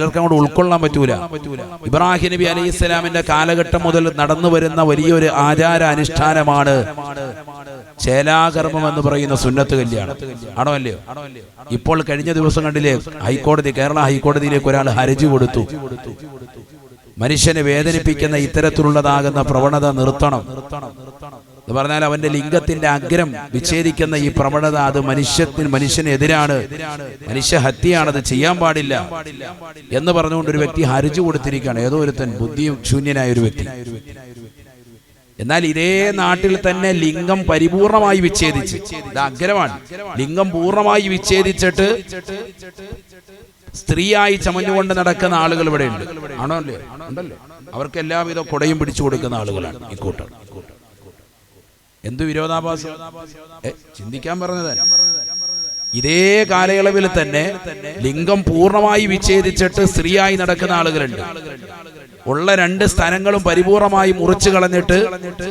ചിലർക്ക് അങ്ങോട്ട് ഉൾക്കൊള്ളാൻ പറ്റൂല. ഇബ്രാഹിം നബി അലൈഹി ഇസ്ലാമിന്റെ കാലഘട്ടം മുതൽ നടന്നു വരുന്ന വലിയൊരു ആചാര അനുഷ്ഠാനമാണ് ചേലാകർമ്മം എന്ന് പറയുന്ന സുന്നത്ത് കല്യാണം. ആണോ അല്ലയോ? ഇപ്പോൾ കഴിഞ്ഞ ദിവസം കണ്ടില്ലേ ഹൈക്കോടതി കേരള ഹൈക്കോടതിയിലേക്ക് ഒരാൾ ഹർജി കൊടുത്തു. മനുഷ്യനെ വേദനിപ്പിക്കുന്ന ഇത്തരത്തിലുള്ളതാകുന്ന പ്രവണത നിർത്തണം. എന്ന് പറഞ്ഞാൽ അവന്റെ ലിംഗത്തിന്റെ അഗ്രം വിച്ഛേദിക്കുന്ന ഈ പ്രവണത അത് മനുഷ്യത്തിന് മനുഷ്യനെതിരാണ്. മനുഷ്യ ഹത്യയാണ് അത് ചെയ്യാൻ പാടില്ല എന്ന് പറഞ്ഞുകൊണ്ട് ഒരു വ്യക്തി ഹരിച്ചു കൊടുത്തിരിക്കുകയാണ്. ഏതോ ഒരുത്തൻ ബുദ്ധിയും ശൂന്യനായ ഒരു വ്യക്തി. എന്നാൽ ഇതേ നാട്ടിൽ തന്നെ ലിംഗം പരിപൂർണമായി വിച്ഛേദിച്ച് ഇത് അഗ്രമാണ്. ലിംഗം പൂർണമായി വിച്ഛേദിച്ചിട്ട് സ്ത്രീയായി ചമഞ്ഞുകൊണ്ട് നടക്കുന്ന ആളുകൾ ഇവിടെ ഉണ്ട് ആണോ അല്ലേ ഉണ്ടല്ലോ. അവർക്ക് എല്ലാവിധ കൊടയും പിടിച്ചു കൊടുക്കുന്ന ആളുകളാണ് ഇക്കൂട്ടം കൂട്ടം. എന്ത് വിരോധാഭാസം? ചിന്തിക്കാൻ പറഞ്ഞത്. ഇതേ കാലയളവിൽ തന്നെ ലിംഗം പൂർണമായി വിച്ഛേദിച്ചിട്ട് സ്ത്രീയായി നടക്കുന്ന ആളുകളുണ്ട്. ഉള്ള രണ്ട് സ്ഥലങ്ങളും പരിപൂർണമായി മുറിച്ചു കളഞ്ഞിട്ട്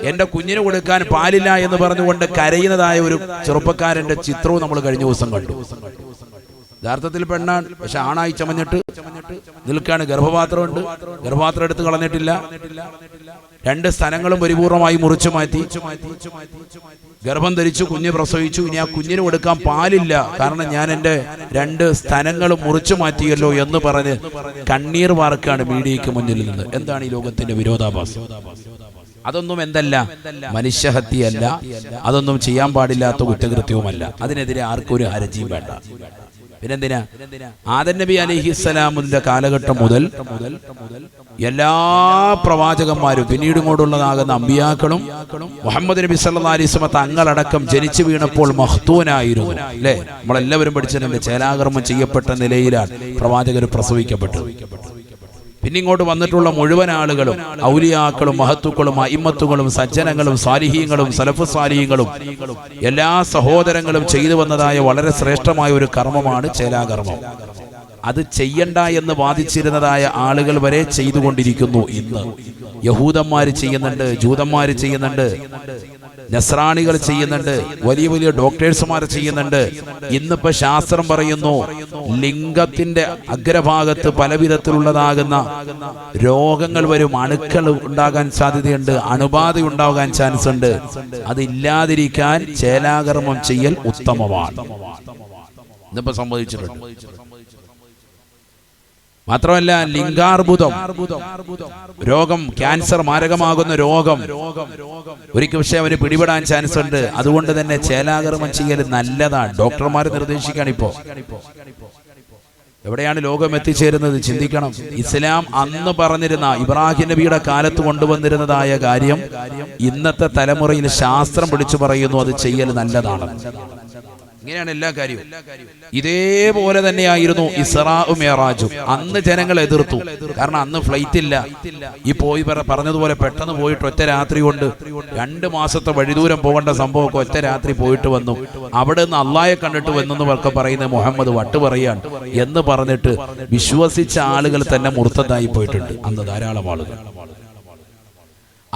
എന്റെ കുഞ്ഞിന് കൊടുക്കാൻ പാലില്ല എന്ന് പറഞ്ഞുകൊണ്ട് കരയുന്നതായ ഒരു ചെറുപ്പക്കാരന്റെ ചിത്രവും നമ്മൾ കഴിഞ്ഞ ദിവസം കണ്ടു. യഥാർത്ഥത്തിൽ പെണ്ണാണ് പക്ഷെ ആണായി ചമഞ്ഞിട്ട് നിൽക്കാണ്. ഗർഭപാത്രമുണ്ട്. ഗർഭപാത്രം എടുത്ത് കളഞ്ഞിട്ടില്ല. രണ്ട് സ്ഥലങ്ങളും പരിപൂർണമായി മുറിച്ചു മാറ്റി. ഗർഭം ധരിച്ചു കുഞ്ഞ് പ്രസവിച്ചു. ഇനി ആ കുഞ്ഞിന് കൊടുക്കാൻ പാലില്ല. കാരണം ഞാൻ എന്റെ രണ്ട് സ്ഥലങ്ങളും മുറിച്ചു മാറ്റിയല്ലോ എന്ന് പറഞ്ഞ് കണ്ണീർ വാർക്കാണ് മീഡിയയ്ക്ക് മുന്നിൽ നിന്ന്. എന്താണ് ഈ ലോകത്തിന്റെ വിരോധാഭാസം? അതൊന്നും എന്തല്ല മനുഷ്യഹത്യല്ല അതൊന്നും ചെയ്യാൻ പാടില്ലാത്ത കുറ്റകൃത്യവുമല്ല. അതിനെതിരെ ആർക്കും ഒരു ഹരജിയും വേണ്ട. പിന്നെന്തിനാ? ആദൻ നബി അലിഹിസ്സലാമിന്റെ കാലഘട്ടം മുതൽ എല്ലാ പ്രവാചകന്മാരും പിന്നീട് ഇങ്ങോട്ടുള്ളതാകുന്ന അമ്പിയാക്കളും മുഹമ്മദ് നബി സല്ലാ അലിസ്മ തങ്ങളടക്കം ജനിച്ചു വീണപ്പോൾ മഹ്തൂനായിരുന്നു അല്ലേ? നമ്മളെല്ലാവരും പഠിച്ചിട്ടുണ്ട് ചേലാകർമ്മം ചെയ്യപ്പെട്ട നിലയിലാണ് പ്രവാചകർ പ്രസവിക്കപ്പെട്ടത്. പിന്നെ ഇങ്ങോട്ട് വന്നിട്ടുള്ള മുഴുവൻ ആളുകളും ഔലിയാക്കളും മഹത്തുക്കളും അയിമത്തുകളും സജ്ജനങ്ങളും സാലിഹീങ്ങളും സലഫ് സാലിഹീങ്ങളും എല്ലാ സഹോദരങ്ങളും ചെയ്തു വന്നതായ വളരെ ശ്രേഷ്ഠമായ ഒരു കർമ്മമാണ് ചേലാകർമ്മം. അത് ചെയ്യണ്ട എന്ന് വാദിച്ചിരുന്നതായ ആളുകൾ വരെ ചെയ്തുകൊണ്ടിരിക്കുന്നു ഇന്ന്. യഹൂദന്മാർ ചെയ്യുന്നുണ്ട് ജൂതന്മാർ ചെയ്യുന്നുണ്ട് നസ്രാണികൾ ചെയ്യുന്നുണ്ട് വലിയ വലിയ ഡോക്ടേഴ്സുമാർ ചെയ്യുന്നുണ്ട്. ഇന്നിപ്പോ ശാസ്ത്രം പറയുന്നു ലിംഗത്തിന്റെ അഗ്രഭാഗത്ത് പല വിധത്തിലുള്ളതാകുന്ന രോഗങ്ങൾ വരും അണുക്കൾ ഉണ്ടാകാൻ സാധ്യതയുണ്ട് അണുബാധ ഉണ്ടാകാൻ ചാൻസ് ഉണ്ട്. അതില്ലാതിരിക്കാൻ ചേലാകർമ്മം ചെയ്യൽ ഉത്തമമാണ്. ഇന്നിപ്പോ സംഭവിച്ചിട്ടുണ്ട്. മാത്രമല്ല ലിംഗാർബുദം. രോഗം ക്യാൻസർ മാരകമാകുന്ന രോഗം. ഒരിക്കൽ പക്ഷേ അവന് പിടിപെടാൻ ചാൻസ് ഉണ്ട്. അതുകൊണ്ട് തന്നെ ചേലാകർമ്മം ചെയ്യൽ നല്ലതാണ്. ഡോക്ടർമാർ നിർദ്ദേശിക്കുകയാണ് ഇപ്പോ. എവിടെയാണ് ലോകം എത്തിച്ചേരുന്നത്? ചിന്തിക്കണം. ഇസ്ലാം അന്ന് പറഞ്ഞിരുന്ന ഇബ്രാഹിം നബിയുടെ കാലത്ത് കൊണ്ടുവന്നിരുന്നതായ കാര്യം ഇന്നത്തെ തലമുറയിൽ ശാസ്ത്രം വിളിച്ചു പറയുന്നു അത് ചെയ്യൽ നല്ലതാണ്. ഇങ്ങനെയാണ് എല്ലാ കാര്യവും. ഇതേപോലെ തന്നെയായിരുന്നു ഇസ്രാജും അന്ന് ജനങ്ങൾ എതിർത്തു. കാരണം അന്ന് ഫ്ലൈറ്റ് ഇല്ല. ഈ പോയി പറഞ്ഞതുപോലെ പെട്ടെന്ന് പോയിട്ട് ഒറ്റ രാത്രി കൊണ്ട് രണ്ട് മാസത്തെ വഴിദൂരം പോകേണ്ട സംഭവമൊക്കെ ഒറ്റ രാത്രി പോയിട്ട് വന്നു. അവിടെ നിന്ന് അള്ളായെ കണ്ടിട്ട് വന്നെന്ന് ഒക്കെ പറയുന്ന മുഹമ്മദ് വട്ട് പറയാണ്. എന്ന് പറഞ്ഞിട്ട് വിശ്വസിച്ച ആളുകൾ തന്നെ മുർത്തതായി പോയിട്ടുണ്ട്. അന്ന് ധാരാളം ആളുകൾ.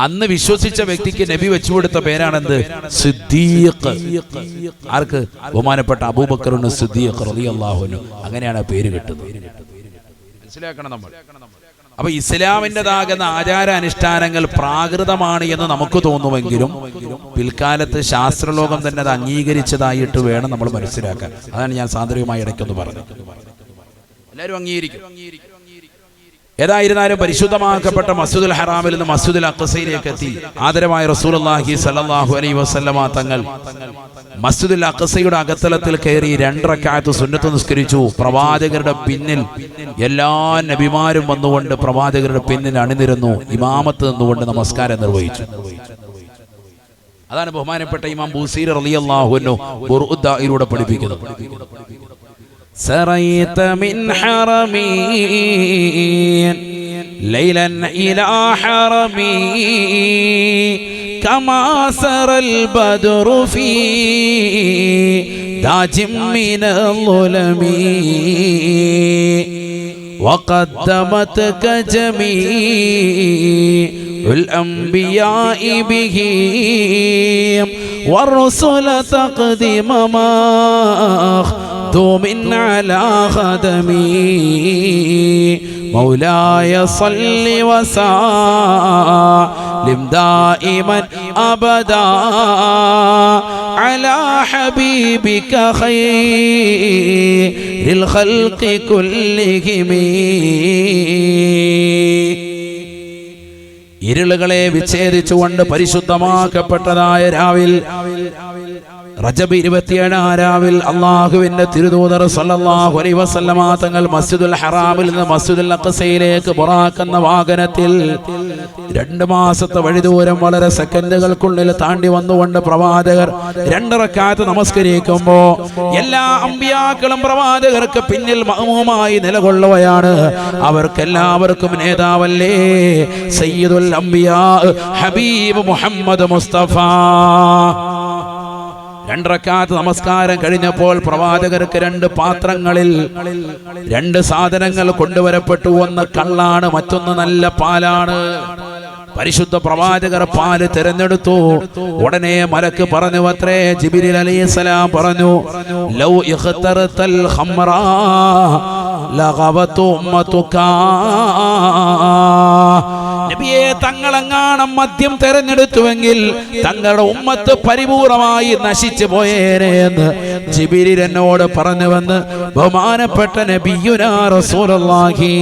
അന്ന് വിശ്വസിച്ച വ്യക്തിക്ക് നബി വെച്ചു കൊടുത്ത പേരാണെന്ത് സിദ്ദീഖ്. ആർക്ക്? ബഹുമാനപ്പെട്ട അബൂബക്കറിന് സിദ്ദീഖ് റളിയല്ലാഹുവിന് അങ്ങനെയാണ് പേര് കിട്ടുന്നത്. മനസ്സിലാക്കണം നമ്മൾ. അപ്പൊ ഇസ്ലാമിന്റെതാകുന്ന ആചാര അനുഷ്ഠാനങ്ങൾ പ്രാകൃതമാണ് എന്ന് നമുക്ക് തോന്നുമെങ്കിലും പിൽക്കാലത്ത് ശാസ്ത്രലോകം തന്നെ അത് അംഗീകരിച്ചതായിട്ട് വേണം നമ്മൾ മനസ്സിലാക്കാൻ. അതാണ് ഞാൻ സാന്ദ്രവുമായി ഇടയ്ക്കൊന്ന് പറഞ്ഞത്. എല്ലാവരും അംഗീകരിക്കും. ഏതായിരുന്നാലും പരിശുദ്ധമാക്കപ്പെട്ട മസ്ജിദുൽ ഹറാമിൽ നിന്ന് മസ്ജിദുൽ അക്കസയിലേക്ക് എത്തി. ആദരമായ റസൂലുള്ളാഹി സലാഹു അലൈ വസല്ലമ തങ്ങൾ മസ്ജിദുൽ അക്കസയുടെ അകത്തലത്തിൽ കയറി രണ്ടരക്കാലത്ത് സുന്നത്ത് നിസ്കരിച്ചു. പ്രവാചകരുടെ പിന്നിൽ എല്ലാ നബിമാരും വന്നുകൊണ്ട് പ്രവാചകരുടെ പിന്നിൽ അണിനിരുന്നു. ഇമാമത്ത് നിന്നുകൊണ്ട് നമസ്കാരം നിർവഹിച്ചു. അതാണ് ബഹുമാനപ്പെട്ട ഇമാം ബുസീർ അൻഹു ഖുർആനിലൂടെ പഠിപ്പിക്കുന്നത്. سريت من حرمي ليلا إلى حرمي كما سر البدر في داج من الظلم وقدمتك جميع الأنبياء به والرسل تقدم ما دوم على خدمي مولاي صل وسلم دائما ابدا على حبيبك خير الخلق كلهم ഇരുളുകളെ വിച്ഛേദിച്ചുകൊണ്ട് പരിശുദ്ധമാക്കപ്പെട്ടതായ രാവിൽ റജബ് ഇരുപത്തിയേഴ് ആരാവിൽ അള്ളാഹുവിന്റെ തിരുദൂതർ സല്ലല്ലാഹു അലൈഹി വസല്ലമ തങ്ങൾ മസ്ജിദുൽ ഹറാമിൽ നിന്ന് മസ്ജിദുൽ അഖസയിലേക്ക് പുറാക്കുന്ന വാഹനത്തിൽ രണ്ട് മാസത്തെ വഴിദൂരം വളരെ സെക്കൻഡുകൾക്കുള്ളിൽ താണ്ടി വന്നുകൊണ്ട് പ്രവാചകർ രണ്ടിറക്കാത്ത് നമസ്കരിക്കുമ്പോ എല്ലാ അമ്പിയാക്കളും പ്രവാചകർക്ക് പിന്നിൽ മഹമുമായി നിലകൊള്ളുകയാണ്. അവർക്കെല്ലാവർക്കും നേതാവല്ലേ? സയ്യിദുൽ അംബിയാ ഹബീബ് മുഹമ്മദ് മുസ്തഫ. രണ്ടറക്കാത്ത് നമസ്കാരം കഴിഞ്ഞപ്പോൾ പ്രവാചകർക്ക് രണ്ട് പാത്രങ്ങളിൽ രണ്ട് സാധനങ്ങൾ കൊണ്ടുവരപ്പെട്ടു ഒന്ന് കള്ളാണ് മറ്റൊന്ന് നല്ല പാലാണ്. പരിശുദ്ധ പ്രവാചകർ പാൽ തിരഞ്ഞെടുത്തു. ഉടനെ മലക്ക് പറഞ്ഞു അത്രേ ജിബിരിൽ അലൈഹിസ്സലാം പറഞ്ഞു ലൗ ഉമ്മതുക നബിയെ തങ്ങളെങ്ങാണം മദ്യം തെരഞ്ഞെടുത്തുവെങ്കിൽ തങ്ങളുടെ ഉമ്മത്ത് പരിപൂർണമായി നശിച്ചു പോയേനെ എന്ന് ജിബിരി എന്നോട് പറഞ്ഞുവെന്ന് ബഹുമാനപ്പെട്ട നബിയുനാ റസൂലുള്ളാഹി.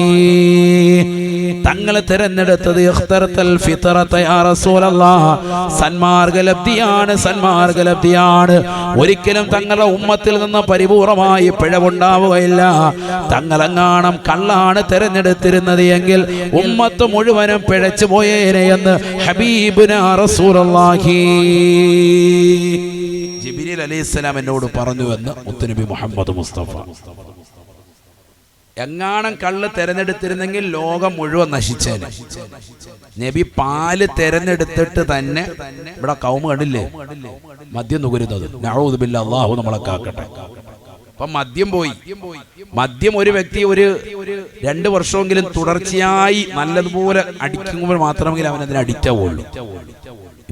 തങ്ങൾ തിരഞ്ഞെടുത്തത് ഇഖ്തറത്തൽ ഫിത്രത യാ റസൂലല്ലാഹ് സന്മാർഗലബ്ധിയാണ് സന്മാർഗലബ്ധിയാണ്. ഒരിക്കലും തങ്ങളുടെ ഉമ്മത്തിൽ നിന്ന് പരിപൂർണമായി പിഴവുണ്ടാവുകയില്ല. തങ്ങളെങ്ങാണം കള്ളാണ് തിരഞ്ഞെടുത്തിരുന്നത് എങ്കിൽ ഉമ്മത്ത് മുഴുവനും പിഴച്ചു പോയേനെ എന്ന് ഹബീബുന റസൂലുള്ളാഹി. ജിബിരിൽ അലൈഹിസ്സലാം എന്നോട് പറഞ്ഞു എന്ന് മുത്തുനബി മുഹമ്മദ് മുസ്തഫ. എങ്ങാണം കള്ള് തെരഞ്ഞെടുത്തിരുന്നെങ്കിൽ ലോകം മുഴുവൻ നശിച്ചേനെ. നബി പാൽ തെരഞ്ഞെടുത്തിട്ട് തന്നെ ഇവിടെ കൗമ കണ്ടില്ലേ? മദ്യം നുകരുന്നത്. അള്ളാഹു നമ്മളെ കാക്കട്ടെ. അപ്പൊ മദ്യം പോയി. മദ്യം ഒരു വ്യക്തി ഒരു രണ്ട് വർഷമെങ്കിലും തുടർച്ചയായി നല്ലതുപോലെ അടിക്കുമ്പോൾ മാത്രമെങ്കിൽ അവൻ അതിന്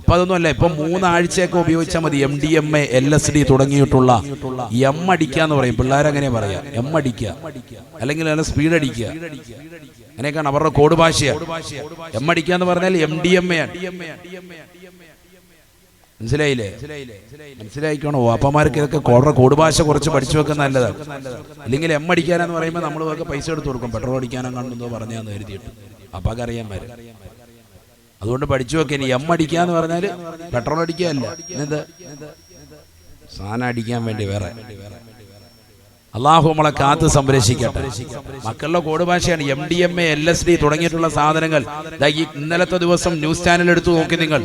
ഇപ്പൊ അതൊന്നും അല്ല ഇപ്പൊ മൂന്നാഴ്ചയൊക്കെ ഉപയോഗിച്ചാൽ മതി. M D M A L S D തുടങ്ങിയിട്ടുള്ള എം അടിക്കുക എന്ന് പറയും. പിള്ളേരങ്ങനെ പറയാ. എം അടിക്കുക. അല്ലെങ്കിൽ നല്ല സ്പീഡ് അടിക്കുക. അങ്ങനെയൊക്കെയാണ് അവരുടെ കോഡ് ഭാഷയാണ് എം അടിക്കുക എന്ന് പറഞ്ഞാൽ എം ഡി എം എ മനസ്സിലായില്ലേ? മനസ്സിലായിക്കണോ? വാപ്പമാർക്ക് ഇതൊക്കെ കോടറ കോഡ് ഭാഷ കുറച്ച് പഠിച്ചു വെക്കാൻ നല്ലതാണ്. അല്ലെങ്കിൽ എം അടിക്കാനെന്ന് പറയുമ്പോൾ നമ്മൾ പൈസ എടുത്ത് കൊടുക്കും. പെട്രോൾ അടിക്കാനും കണ്ടെന്നോ പറഞ്ഞാന്ന് കരുതിയിട്ട്. അപ്പൊക്കെ അറിയാൻ വരും. അതുകൊണ്ട് പഠിച്ചു വെക്കാൻ ഇനി എം അടിക്കുക എന്ന് പറഞ്ഞാൽ പെട്രോൾ അടിക്കുകയല്ല. എന്താ സാധനം അടിക്കാൻ വേണ്ടി വേറെ. അള്ളാഹു നമ്മളെ കാത്ത് സംരക്ഷിക്കട്ടെ. മക്കളുടെ കോഡ് ഭാഷയാണ് M D M A L S D തുടങ്ങിയിട്ടുള്ള സാധനങ്ങൾ. ഇന്നലത്തെ ദിവസം ന്യൂസ് ചാനൽ എടുത്തു നോക്കി നിങ്ങൾ.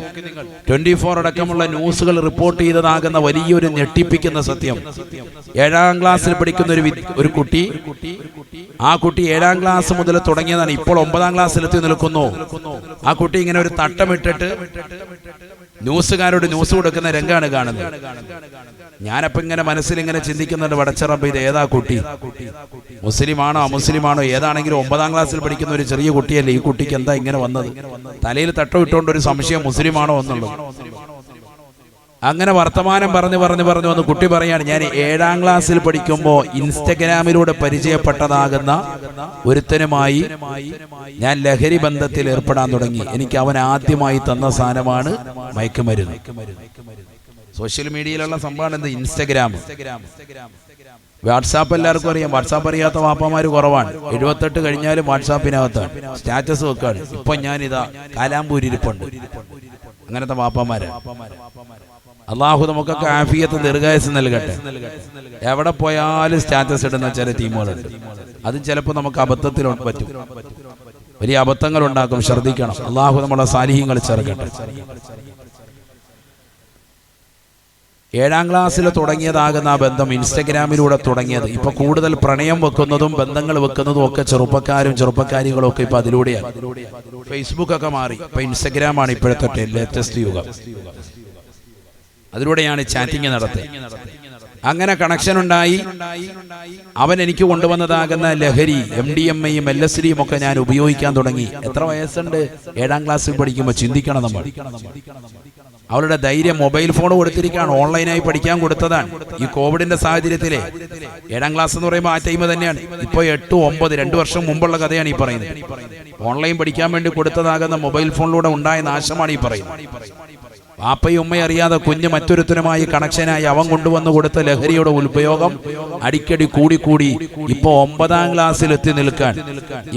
ട്വന്റി ഫോർ അടക്കമുള്ള ന്യൂസുകൾ റിപ്പോർട്ട് ചെയ്തതാകുന്ന വലിയൊരു ഞെട്ടിപ്പിക്കുന്ന സത്യം. ഏഴാം ക്ലാസ്സിൽ പഠിക്കുന്ന ഒരു ഒരു കുട്ടി ആ കുട്ടി ഏഴാം ക്ലാസ് മുതൽ തുടങ്ങിയതാണ്. ഇപ്പോൾ ഒമ്പതാം ക്ലാസ്സിലെത്തി നിൽക്കുന്നു. ആ കുട്ടി ഇങ്ങനെ ഒരു തട്ടമിട്ടിട്ട് ന്യൂസുകാരോട് ന്യൂസ് കൊടുക്കുന്ന രംഗമാണ് കാണുന്നത്. ഞാനപ്പോ ഇങ്ങനെ മനസ്സിൽ ഇങ്ങനെ ചിന്തിക്കുന്നുണ്ട് വടച്ചറമ്പ് ഇത് ഏതാ കുട്ടി? മുസ്ലിമാണോ അമുസ്ലിമാണോ? ഏതാണെങ്കിലും ഒമ്പതാം ക്ലാസ്സിൽ പഠിക്കുന്ന ഒരു ചെറിയ കുട്ടിയല്ലേ? ഈ കുട്ടിക്ക് എന്താ ഇങ്ങനെ വന്നത്? തലയിൽ തട്ടം ഇട്ടുകൊണ്ട് ഒരു സംശയം മുസ്ലിമാണോ എന്നുള്ളത്. അങ്ങനെ വർത്തമാനം പറഞ്ഞു പറഞ്ഞു പറഞ്ഞു വന്ന് കുട്ടി പറയാണ് ഞാൻ ഏഴാം ക്ലാസ്സിൽ പഠിക്കുമ്പോൾ ഇൻസ്റ്റഗ്രാമിലൂടെ പരിചയപ്പെട്ടതാകുന്ന ഒരുത്തനുമായി ഞാൻ ലഹരി ബന്ധത്തിൽ ഏർപ്പെടാൻ തുടങ്ങി. എനിക്ക് അവൻ ആദ്യമായി തന്ന സാധനമാണ് മയക്കുമരുന്ന്. സോഷ്യൽ മീഡിയയിലുള്ള സംഭവമാണ് എന്ത്? ഇൻസ്റ്റഗ്രാം. വാട്സാപ്പ് എല്ലാവർക്കും അറിയാം. വാട്സാപ്പ് അറിയാത്ത വാപ്പമാര് കുറവാണ്. എഴുപത്തെട്ട് കഴിഞ്ഞാലും വാട്സാപ്പിനകത്താണ് സ്റ്റാറ്റസ് വെക്കാണ്. ഇപ്പൊ ഞാനിതാ കാലാമ്പൂരിപ്പുണ്ട് അങ്ങനത്തെ വാപ്പമാര്. അള്ളാഹു നമുക്കൊക്കെ ആഫിയത്ത് ദീർഘായസ് നൽകട്ടെ. എവിടെ പോയാലും സ്റ്റാറ്റസ് ഇടുന്ന ചില ടീമുകളുണ്ട്. അത് ചിലപ്പോൾ നമുക്ക് അബദ്ധത്തിൽ പറ്റും. വലിയ അബദ്ധങ്ങൾ ഉണ്ടാക്കും. ശ്രദ്ധിക്കണം. അള്ളാഹു നമ്മുടെ സാലിഹ്യങ്ങൾ ചേർക്കട്ടെ ഏഴാം ക്ലാസ്സിൽ തുടങ്ങിയതാകുന്ന ആ ബന്ധം ഇൻസ്റ്റഗ്രാമിലൂടെ തുടങ്ങിയത്. ഇപ്പൊ കൂടുതൽ പ്രണയം വെക്കുന്നതും ബന്ധങ്ങൾ വെക്കുന്നതും ഒക്കെ ചെറുപ്പക്കാരും ചെറുപ്പക്കാരികളും ഒക്കെ ഇപ്പൊ അതിലൂടെയാണ്. ഫേസ്ബുക്ക് ഒക്കെ മാറി. ഇപ്പൊ ഇൻസ്റ്റഗ്രാം ആണ് ഇപ്പോഴത്തെ ലേറ്റസ്റ്റ് യുഗം. അതിലൂടെയാണ് ചാറ്റിംഗ് നടത്തി. അങ്ങനെ കണക്ഷൻ ഉണ്ടായി. അവൻ എനിക്ക് കൊണ്ടുവന്നതാകുന്ന ലഹരി എം ഡി എം ഐയും എൽ എസ് ഡിയും ഒക്കെ ഞാൻ ഉപയോഗിക്കാൻ തുടങ്ങി. എത്ര വയസ്സുണ്ട്? ഏഴാം ക്ലാസ്സിൽ പഠിക്കുമ്പോൾ ചിന്തിക്കണം നമ്മൾ. അവളുടെ ധൈര്യം മൊബൈൽ ഫോൺ കൊടുത്തിരിക്കുകയാണ്. ഓൺലൈനായി പഠിക്കാൻ കൊടുത്തതാണ്. ഈ കോവിഡിന്റെ സാഹചര്യത്തിലെ ഏഴാം ക്ലാസ് എന്ന് പറയുമ്പോൾ ആ ടൈം തന്നെയാണ്. ഇപ്പോൾ എട്ട് ഒമ്പത് രണ്ട് വർഷം മുമ്പുള്ള കഥയാണ് ഈ പറയുന്നത്. ഓൺലൈൻ പഠിക്കാൻ വേണ്ടി കൊടുത്തതാകുന്ന മൊബൈൽ ഫോണിലൂടെ ഉണ്ടായ നാശമാണ് ഈ പറയുന്നത്. പാപ്പയും ഉമ്മയും അറിയാതെ കുഞ്ഞ് മറ്റൊരുത്തനുമായി കണക്ഷനായി അവൻ കൊണ്ടുവന്ന് കൊടുത്ത ലഹരിയുടെ ഉപയോഗം അടിക്കടി കൂടി കൂടി ഇപ്പൊ ഒമ്പതാം ക്ലാസ്സിൽ എത്തി നിൽക്കാൻ.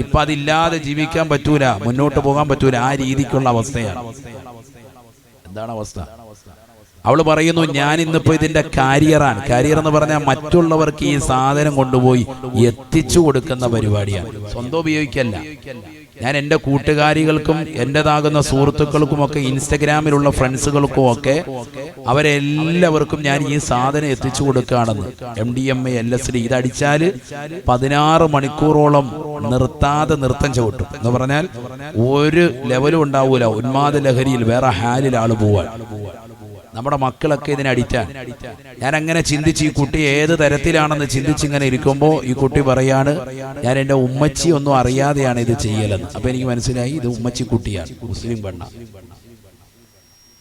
ഇപ്പൊ അതില്ലാതെ ജീവിക്കാൻ പറ്റൂല മുന്നോട്ട് പോകാൻ പറ്റൂല. ആ രീതിക്കുള്ള അവസ്ഥയാണ്. എന്താണ് അവൾ പറയുന്നു ഞാൻ ഇന്നിപ്പോ ഇതിന്റെ കാരിയറാണ് കാരിയർ എന്ന് പറഞ്ഞാൽ മറ്റുള്ളവർക്ക് ഈ സാധനം കൊണ്ടുപോയി എത്തിച്ചു കൊടുക്കുന്ന പരിപാടിയാണ്. സ്വന്തം ഉപയോഗിക്കല്ല. ഞാൻ എന്റെ കൂട്ടുകാരികൾക്കും എന്റെതാകുന്ന സുഹൃത്തുക്കൾക്കും ഒക്കെ ഇൻസ്റ്റഗ്രാമിലുള്ള ഫ്രണ്ട്സുകൾക്കും ഒക്കെ അവരെല്ലാവർക്കും ഞാൻ ഈ സാധനം എത്തിച്ചു കൊടുക്കുകയാണെന്ന്. M D M A L S D ഇതടിച്ചാൽ പതിനാറ് മണിക്കൂറോളം നിർത്താതെ നൃത്തം ചവിട്ടും. എന്ന് പറഞ്ഞാൽ ഒരു ലെവലും ഉണ്ടാവൂല. ഉന്മാദ ലഹരിയിൽ വേറെ ഹാലിൽ ആൾ പോവാൻ. നമ്മുടെ മക്കളൊക്കെ ഇതിന് അടിറ്റാൻ ഞാൻ അങ്ങനെ ചിന്തിച്ച് ഈ കുട്ടി ഏത് തരത്തിലാണെന്ന് ചിന്തിച്ചിങ്ങനെ ഇരിക്കുമ്പോൾ ഈ കുട്ടി പറയാണ് ഞാൻ എന്റെ ഉമ്മച്ചി ഒന്നും അറിയാതെയാണ് ഇത് ചെയ്യലെന്ന്. അപ്പൊ എനിക്ക് മനസ്സിലായി ഇത് ഉമ്മച്ചി കുട്ടിയാണ് മുസ്ലിം പെണ്ണ.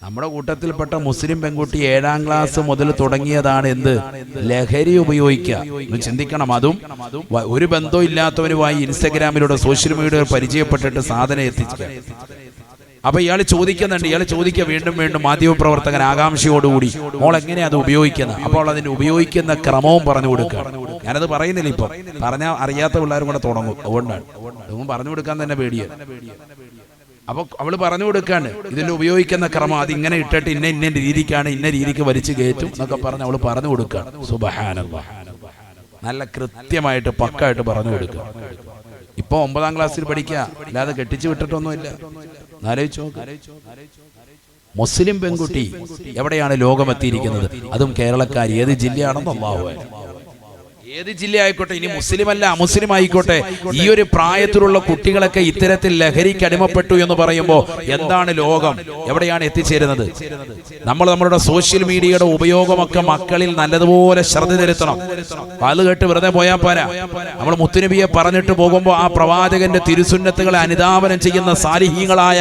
നമ്മുടെ കൂട്ടത്തിൽപ്പെട്ട മുസ്ലിം പെൺകുട്ടി ഏഴാം ക്ലാസ് മുതൽ തുടങ്ങിയതാണ് എന്ത്? ലഹരി ഉപയോഗിക്കുക. ചിന്തിക്കണം അതും. ഒരു ബന്ധവും ഇല്ലാത്തവരുമായി ഇൻസ്റ്റഗ്രാമിലൂടെ സോഷ്യൽ മീഡിയ പരിചയപ്പെട്ടിട്ട് സാധനം എത്തിക്കുക അപ്പൊ ഇയാൾ ചോദിക്കുന്നുണ്ട് ഇയാൾ ചോദിക്കുക വീണ്ടും വീണ്ടും മാധ്യമപ്രവർത്തകൻ ആകാംക്ഷയോടുകൂടി മോൾ എങ്ങനെയാ അത് ഉപയോഗിക്കുന്നത്? അപ്പോൾ അതിന് ഉപയോഗിക്കുന്ന ക്രമവും പറഞ്ഞു കൊടുക്കുക. ഞാനത് പറയുന്നില്ല ഇപ്പൊ. പറഞ്ഞാൽ അറിയാത്ത പിള്ളേരും കൂടെ തുടങ്ങും. അതുകൊണ്ടാണ്. അതും പറഞ്ഞു കൊടുക്കാൻ തന്നെ പേടിയ. അപ്പൊ അവൾ പറഞ്ഞു കൊടുക്കാണ് ഇതിൽ ഉപയോഗിക്കുന്ന ക്രമം അത് ഇങ്ങനെ ഇട്ടിട്ട് ഇന്ന ഇന്ന രീതിക്കാണ് ഇന്ന രീതിക്ക് വലിച്ചു കയറ്റും എന്നൊക്കെ പറഞ്ഞ് അവൾ പറഞ്ഞു കൊടുക്കാണ്. സുബഹാന നല്ല കൃത്യമായിട്ട് പക്കായിട്ട് പറഞ്ഞു കൊടുക്കുക. ഇപ്പൊ ഒമ്പതാം ക്ലാസ്സിൽ പഠിക്കുക. അല്ലാതെ കെട്ടിച്ചു വിട്ടിട്ടൊന്നുമില്ല. മുസ്ലിം പെൺകുട്ടി എവിടെയാണ് ലോകമെത്തിയിരിക്കുന്നത്? അതും കേരളക്കാർ ഏത് ജില്ലയാണെന്ന് ഏത് ജില്ല ആയിക്കോട്ടെ ഇനി മുസ്ലിം അല്ല അമുസ്ലിം ആയിക്കോട്ടെ. ഈ ഒരു പ്രായത്തിലുള്ള കുട്ടികളൊക്കെ ഇത്തരത്തിൽ ലഹരിക്ക് അടിമപ്പെട്ടു എന്ന് പറയുമ്പോൾ എന്താണ് ലോകം? എവിടെയാണ് എത്തിച്ചേരുന്നത്? നമ്മൾ നമ്മളുടെ സോഷ്യൽ മീഡിയയുടെ ഉപയോഗമൊക്കെ മക്കളിൽ നല്ലതുപോലെ ശ്രദ്ധ ചെലുത്തണം. പാൽ കേട്ട് വെറുതെ പോയാൽ പോരാ. നമ്മൾ മുത്തുനബിയെ പറഞ്ഞിട്ട് പോകുമ്പോൾ ആ പ്രവാചകന്റെ തിരുസുന്നത്തുകളെ അനുധാവനം ചെയ്യുന്ന സാലിഹ്യങ്ങളായ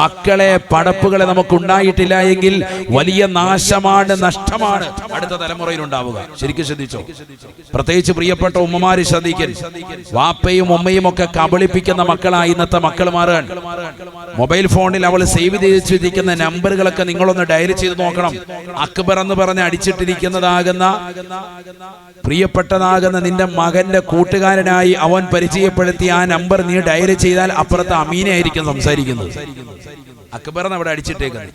മക്കളെ പടപ്പുകളെ നമുക്ക് ഉണ്ടായിട്ടില്ല എങ്കിൽ വലിയ നാശമാണ് നഷ്ടമാണ് അടുത്ത തലമുറയിൽ ഉണ്ടാവുക ശരിക്കും ശ്രദ്ധിച്ചോ? പ്രത്യേകിച്ച് പ്രിയപ്പെട്ട ഉമ്മമാര് ശ്രദ്ധിക്കൽ വാപ്പയും ഉമ്മയും ഒക്കെ കബളിപ്പിക്കുന്ന മക്കളായി ഇന്നത്തെ മക്കൾ മാറുകയാണ്. മൊബൈൽ ഫോണിൽ അവൾ സേവ് ചെയ്ത് വെച്ചിരിക്കുന്ന നമ്പറുകളൊക്കെ നിങ്ങളൊന്ന് ഡയൽ ചെയ്ത് നോക്കണം. അക്ബർ എന്ന് പറഞ്ഞ് അടിച്ചിട്ടിരിക്കുന്നതാകുന്ന പ്രിയപ്പെട്ടതാകുന്ന നിന്റെ മകന്റെ കൂട്ടുകാരനായി അവൻ പരിചയപ്പെടുത്തി ആ നമ്പർ നീ ഡയൽ ചെയ്താൽ അപ്പുറത്ത് അമീനായിരിക്കും സംസാരിക്കുന്നത്. അക്ബർ എന്ന് അവിടെ അടിച്ചിട്ടേക്കുന്നത്.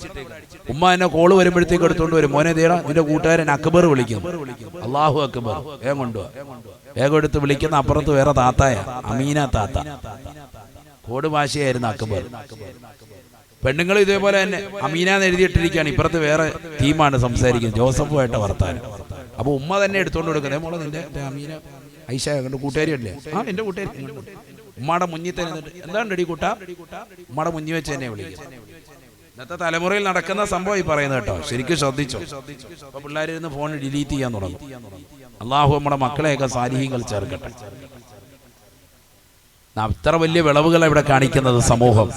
ഉമ്മ എന്നെ കോൾ വരുമ്പോഴത്തേക്ക് എടുത്തോണ്ട് വരും. മോനെ തീട നിന്റെ കൂട്ടുകാരൻ അക്ബർ വിളിക്കും അള്ളാഹു അക്ബർ. വേഗം കൊണ്ടുപോവാ വേഗം എടുത്ത് വിളിക്കുന്ന അപ്പുറത്ത് വേറെ താത്തായ അമീന താത്ത. കോട് ഭാഷയായിരുന്നു അക്ബർ. പെണ്ണുങ്ങൾ ഇതേപോലെ തന്നെ അമീന എന്ന് എഴുതിയിട്ടിരിക്കുകയാണ്. ഇപ്പുറത്ത് വേറെ തീമാണ് സംസാരിക്കുന്നത്. ജോസഫുമായിട്ട് വർത്താനം. അപ്പൊ ഉമ്മ തന്നെ എടുത്തോണ്ട് കൊടുക്കുന്നത്. മോളെ നിന്റെ അമീന ഐഷ കണ്ട് കൂട്ടുകാരി അല്ലേ? ആ എന്റെ കൂട്ടുകാരി. ഉമ്മയുടെ മുന്നിൽ തന്നെ എന്താണ് റെഡി കൂട്ടാ? ഉമ്മയുടെ മുന്നിൽ വെച്ച് തന്നെ വിളിക്കും. ഇന്നത്തെ തലമുറയിൽ നടക്കുന്ന സംഭവം ഈ പറയുന്നത് കേട്ടോ. ശരിക്കും ശ്രദ്ധിച്ചോ. അപ്പൊ പിള്ളേരിരുന്ന് ഫോൺ ഡിലീറ്റ് ചെയ്യാൻ തുടങ്ങും. അള്ളാഹു നമ്മുടെ മക്കളെയൊക്കെ സാലിഹ്യങ്ങൾ ചേർക്കട്ടെ. അത്ര വലിയ വിളവുകൾ ഇവിടെ കാണിക്കുന്നത് സമൂഹം.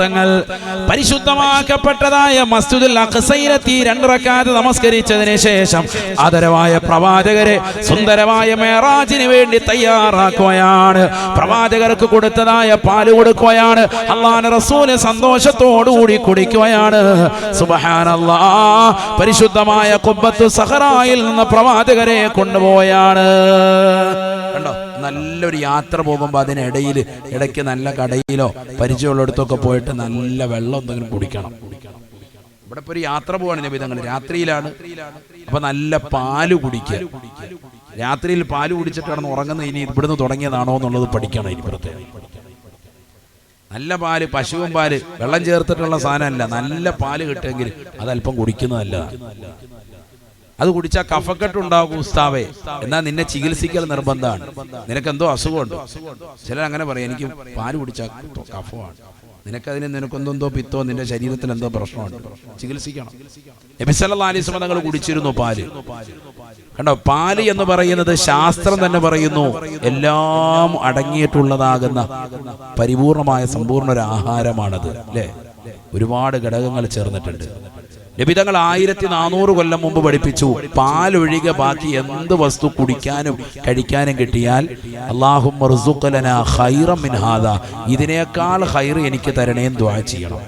തങ്ങൾ പരിശുദ്ധമാക്കപ്പെട്ടതായ മസ്ജിദുൽ അഖ്സയിലെത്തി രണ്ട് റക്അത്ത് നമസ്കരിച്ചതിന് ശേഷം ആദരവായ പ്രവാചകരെ സുന്ദരമായ മേറാജിന് വേണ്ടി തയ്യാറാക്കുകയാണ്. പ്രവാചകർക്ക് കൊടുത്തതായ പാൽ കൊടുക്കുകയാണ്. അള്ളാഹുവിന്റെ റസൂൽ സന്തോഷത്തോടുകൂടി കുടിക്കുകയാണ്. സുബഹാനല്ലാ. പരിശുദ്ധമായ കുബത്ത് സഹറായിൽ നിന്ന് പ്രവാചകരെ കൊണ്ടുപോയാണ് കണ്ടോ? നല്ലൊരു യാത്ര പോകുമ്പോൾ അതിനിടയിൽ ഇടയ്ക്ക് നല്ല കടയിലോ പരിചയമുള്ളിടത്തൊക്കെ പോയിട്ട് നല്ല വെള്ളം എന്തെങ്കിലും കുടിക്കണം. ഇവിടെ ഇപ്പൊ ഒരു യാത്ര പോവാണ് നബിതങ്ങൾ രാത്രിയിലാണ്. അപ്പൊ നല്ല പാൽ കുടിക്കുക. രാത്രിയിൽ പാൽ കുടിച്ചിട്ട് ഉറങ്ങുന്ന ഇനി ഇവിടുന്ന് തുടങ്ങിയതാണോ എന്നുള്ളത് പഠിക്കണം ഇനി പ്രത്യേകം നല്ല പാൽ പശുവും പാൽ വെള്ളം ചേർത്തിട്ടുള്ള സാധനമല്ല. നല്ല പാൽ കിട്ടുമെങ്കിൽ അതല്പം അല്പം കുടിക്കുന്നത് നല്ലതാണ് അത് കുടിച്ചാൽ കഫക്കെട്ട് ഉണ്ടാകും ഉസ്താവേ. എന്നാൽ നിന്നെ ചികിത്സിക്കൽ നിർബന്ധമാണ്. നിനക്ക് എന്തോ അസുഖമുണ്ട്. ചിലർ അങ്ങനെ പറയും എനിക്ക് പാൽ കുടിച്ചാൽ കഫമാണ് നിനക്കതിന് നിനക്കൊന്നെന്തോ പിത്തോ നിന്റെ ശരീരത്തിൽ എന്തോ പ്രശ്നമുണ്ട്. ചികിത്സിക്കണം. നബിസല്ലാ അലിസ്മ തങ്ങൾ കുടിച്ചിരുന്നു പാൽ. കണ്ടോ പാൽ എന്ന് പറയുന്നത് ശാസ്ത്രം തന്നെ പറയുന്നു. എല്ലാം അടങ്ങിയിട്ടുള്ളതാകുന്ന പരിപൂർണമായ സമ്പൂർണ ഒരു ആഹാരമാണത്. അല്ലേ? ഒരുപാട് ഘടകങ്ങൾ ചേർന്നിട്ടുണ്ട്. ലഭിതങ്ങൾ ആയിരത്തി നാനൂറ് കൊല്ലം മുമ്പ് പഠിപ്പിച്ചു. പാലൊഴികെ ബാക്കി എന്ത് വസ്തു കുടിക്കാനും കഴിക്കാനും കിട്ടിയാൽ അള്ളാഹും ഇതിനേക്കാൾ ഹൈർ എനിക്ക് തരണേന്ന് ദ്വാ ചെയ്യണം.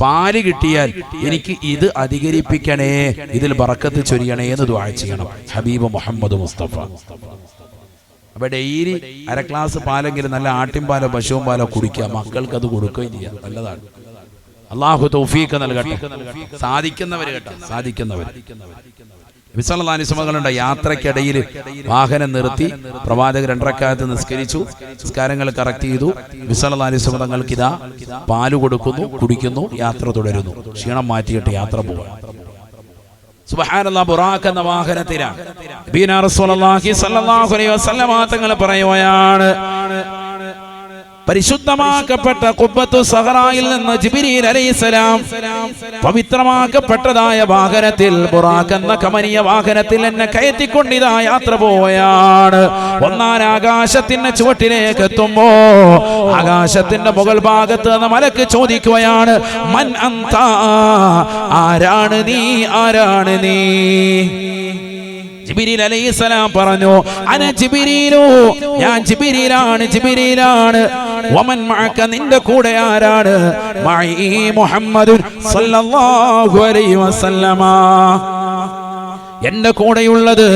പാൽ കിട്ടിയാൽ എനിക്ക് ഇത് അധികരിപ്പിക്കണേ ഇതിൽ ബറക്കത്ത് ചൊരിയണേ എന്ന് ദ്വാ ചെയ്യണം. ഹബീബ് മുഹമ്മദ് മുസ്തഫ. അപ്പൊ ഡെയിലി അര ഗ്ലാസ് പാലെങ്കിലും നല്ല ആട്ടിൻ പാലോ പശുവും പാലോ കുടിക്കുക. മക്കൾക്ക് അത് കൊടുക്കുകയും ചെയ്യാം. നല്ലതാണ്. അള്ളാഹു തൗഫീഖ് നൽകട്ടെ. സാധിക്കുന്നവർ കേട്ടോ. സാധിക്കുന്നവർ വിസലാനിസമകളുണ്ട് യാത്രക്കിടയിൽ വാഹനം നിർത്തി പ്രവാചകർ രണ്ടരക്കാലത്ത് നിസ്കരിച്ചു. നിസ്കാരങ്ങൾ കറക്റ്റ് ചെയ്തു. വിസലാനിസമതങ്ങൾക്ക് ഇതാ പാൽ കൊടുക്കുന്നു കുടിക്കുന്നു യാത്ര തുടരുന്നു. ക്ഷീണം മാറ്റിയിട്ട് യാത്ര പോവുക സുബ്ഹാനല്ലാ ബുറാഖ് എന്ന വാഹനത്തിലാണ്. പറയുകയാണ് പരിശുദ്ധമാക്കപ്പെട്ട കുബത്തു സഹറായിൽ നിന്ന് ജിബിരിൽ അലൈഹിസ്സലാം പവിത്രമാക്കപ്പെട്ടതായ വാഹനത്തിൽ ബുറാഖ് എന്ന കമനീയ വാഹനത്തിൽ എന്നെ കയറ്റിക്കൊണ്ടിതാ യാത്ര പോയാണ് ഒന്നാം ആകാശത്തിന്റെ ചുവട്ടിലേക്ക് എത്തുമ്പോ ആകാശത്തിന്റെ മുകൾ ഭാഗത്ത് നിന്ന് മലക്ക് ചോദിക്കുകയാണ് മൻ അന്ത? ആരാണ് നീ? ആരാണ് നീ? ജിബിരിൽ അലൈഹിസ്സലാം പറഞ്ഞു അന ജിബിരിലു? ഞാൻ ജിബിരിലാണ് ജിബിരിലാണ്. വമൻ മഅക നിന്റെ കൂടെ ആരാണ്? സല്ലല്ലാഹു അലൈഹി വസല്ലമ. എന്റെ കൂടെയുള്ളത്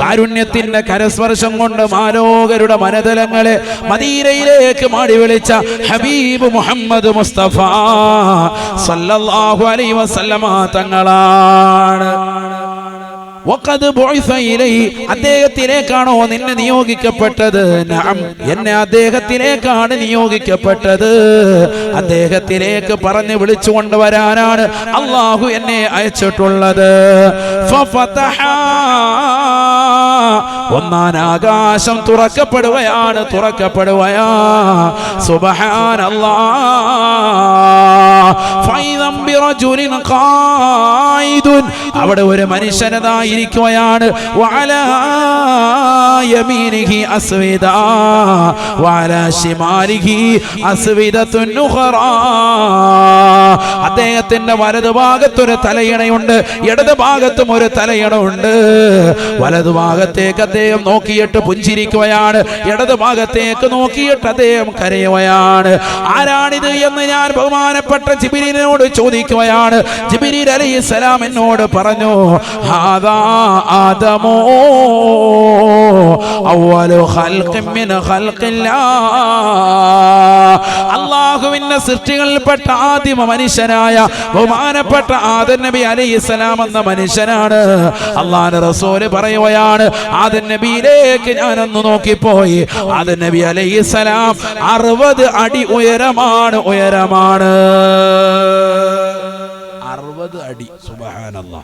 കാരുണ്യത്തിന്റെ കരസ്പർശം കൊണ്ട് മാലോകരുടെ മനതലങ്ങളെ മദീനയിലേക്ക് മാടി വിളിച്ച ഹബീബ് മുഹമ്മദ് മുസ്തഫ സല്ലല്ലാഹു അലൈഹി വസല്ലമ തങ്ങളാണ്. അദ്ദേഹത്തിലേക്കാണോ നിന്നെ നിയോഗിക്കപ്പെട്ടത്? എന്നെ അദ്ദേഹത്തിലേക്കാണ് നിയോഗിക്കപ്പെട്ടത്. അദ്ദേഹത്തിലേക്ക് പറഞ്ഞു വിളിച്ചു കൊണ്ടുവരാനാണ് അള്ളാഹു എന്നെ അയച്ചിട്ടുള്ളത്. ഒന്നാൻ ആകാശം തുറക്കപ്പെടുകയാണ് തുറക്കപ്പെടുകയാ. സുബഹാൻ ഖായിദുൻ അവിടെ ഒരു മനുഷ്യനതായിരിക്കുകയാണ്. അദ്ദേഹത്തിന്റെ വലതുഭാഗത്തൊരു തലയിണയുണ്ട്. ഇടത് ഭാഗത്തും ഒരു തലയിണുണ്ട് വലതു ഭാഗത്തേക്ക് അദ്ദേഹം നോക്കിയിട്ട് പുഞ്ചിരിക്കുകയാണ്. ഇടത് ഭാഗത്തേക്ക് നോക്കിയിട്ട് അദ്ദേഹം കരയുകയാണ്. ആരാണിത് എന്ന് ഞാൻ ബഹുമാനപ്പെട്ട ജിബിരിനോട് ചോദിക്കുകയാണ് ജിബിരിൽ അലൈഹി സ്വലാം എന്നോട് പറഞ്ഞു ഹാദാ ആദമോ അവലു ഖൽഖിൻ മിൻ ഖൽഖില്ലാ. അള്ളാഹുവിന്റെ സൃഷ്ടികളിൽപ്പെട്ട ആദിമ മനുഷ്യനായ ബഹുമാനപ്പെട്ട ആദൻ നബി അലി ഇസ്ലാം എന്ന മനുഷ്യനാണ്. അള്ളാഹ് റസൂൽ പറയുകയാണ് ആദൻ നബിയിലേക്ക് ഞാനൊന്ന് നോക്കിപ്പോയി. ആദൻ നബി അലൈഹി സ്വലാം അറുപത് അടി ഉയരമാണ് ഉയരമാണ്. അറുപത് അടി സുബഹാനല്ലാ.